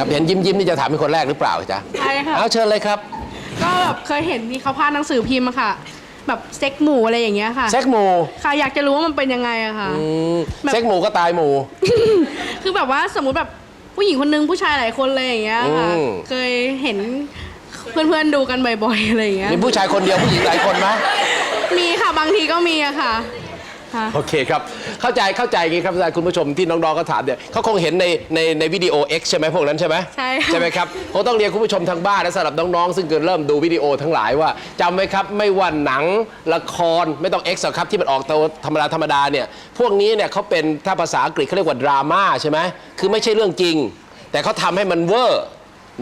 ครับเห็นยิ้มยิ้มๆนี่จะถามเป็นคนแรกหรือเปล่าจ๊ะใช่ค่ะ เอาเชิญเลยครับก็แบบเคยเห็นที่เขาพาดหนังสือพิมพ์อะค่ะ แบบเซ็กหมู่อะไรอย่างเงี้ยค่ะ เซ็กหมูค่ะอยากจะรู้ว่ามันเป็นยังไงอะค่ะ อืมแบบ เซ็กหมูก็ตายหมู คือแบบว่าสมมุติแบบผู้หญิงคนนึงผู้ชายหลายคนเลยอย่างเงี้ยค่ะ อืม เคยเห็นเพื่อนๆดูกันบ่อยๆอะไรอย่างเงี้ย มีผู้ชายคนเดียวผู้หญิงหลายคนไหมมีค่ะบางทีก็มีอะค่ะค่ะ โอเคครับเข้าใจเข้าใจอย่างงี้ครับอาจารย์คุณผู้ชมที่น้องๆเขาถามเนี่ยเขาคงเห็นในในในวิดีโอ X ใช่ไหมพวกนั้นใช่ไหมใช่ค่ะใช่ไหมครับคงต้องเรียนคุณผู้ชมทางบ้านและสำหรับน้องๆซึ่งเกิดเริ่มดูวิดีโอทั้งหลายว่าจำไว้ครับไม่ว่าหนังละครไม่ต้อง X หรอกครับที่มันออกตัวธรรมดาธรรมดาเนี่ยพวกนี้เนี่ยเขาเป็นถ้าภาษาอังกฤษเขาเรียกว่าดราม่าใช่ไหมคือไม่ใช่เรื่องจริง แต่เขาทำให้มันเวอร์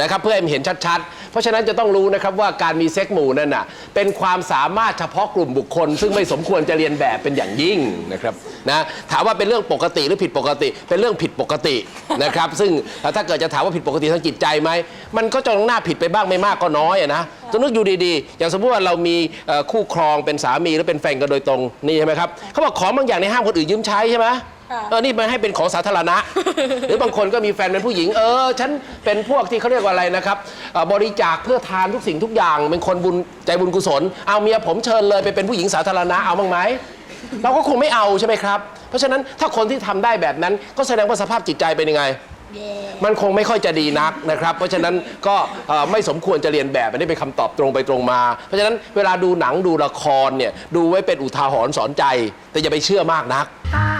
นะครับเพื่อให้มันเห็นชัดๆ เพราะฉะนั้นจะต้องรู้นะครับว่าการมีเซ็กหมู่นั่นน่ะเป็นความสามารถเฉพาะกลุ่มบุคคล ซึ่งไม่สมควรจะเรียนแบบเป็นอย่างยิ่งนะครับนะถามว่าเป็นเรื่องปกติหรือผิดปกติ เป็นเรื่องผิดปกตินะครับซึ่งถ้าเกิดจะถามว่าผิดปกติทางจิตใจไหมมันก็จะต้องหน้าผิดไปบ้างไม่มากก็น้อยอะนะต้องนึกอยู่ดีๆ อย่างสมมติว่าเรามีคู่ครองเป็นสามีหรือเป็นแฟนกันโดยตรงนี่ใช่ไหมครับเขาบอกของบางอย่างในห้ามคนอื่นยืมใช้ใช่ไหม เออนี่มันให้เป็นของสาธารณะ หรือบางคนก็มีแฟนเป็นผู้หญิง เออ ฉันเป็นพวกที่เขาเรียกว่าอะไรนะครับเอ่อบริจาคเพื่อทานทุกสิ่งทุกอย่าง เป็นคนบุญใจบุญกุศล เอาเมียผมเชิญเลยไปเป็นผู้หญิงสาธารณะเอาบ้างไหม เราก็คงไม่เอาใช่ไหมครับ เพราะฉะนั้นถ้าคนที่ทำได้แบบนั้น ก็แสดงว่าสภาพจิตใจเป็นยังไง มันคงไม่ค่อยจะดีนักนะครับ เพราะฉะนั้นก็เอ่อไม่สมควรจะเรียนแบบอันนี้เป็นคำตอบตรงไปตรงมา เพราะฉะนั้นเวลาดูหนังดูละครเนี่ยดูไว้เป็นอุทาหรณ์สอนใจ แต่อย่าไปเชื่อมากนัก Papa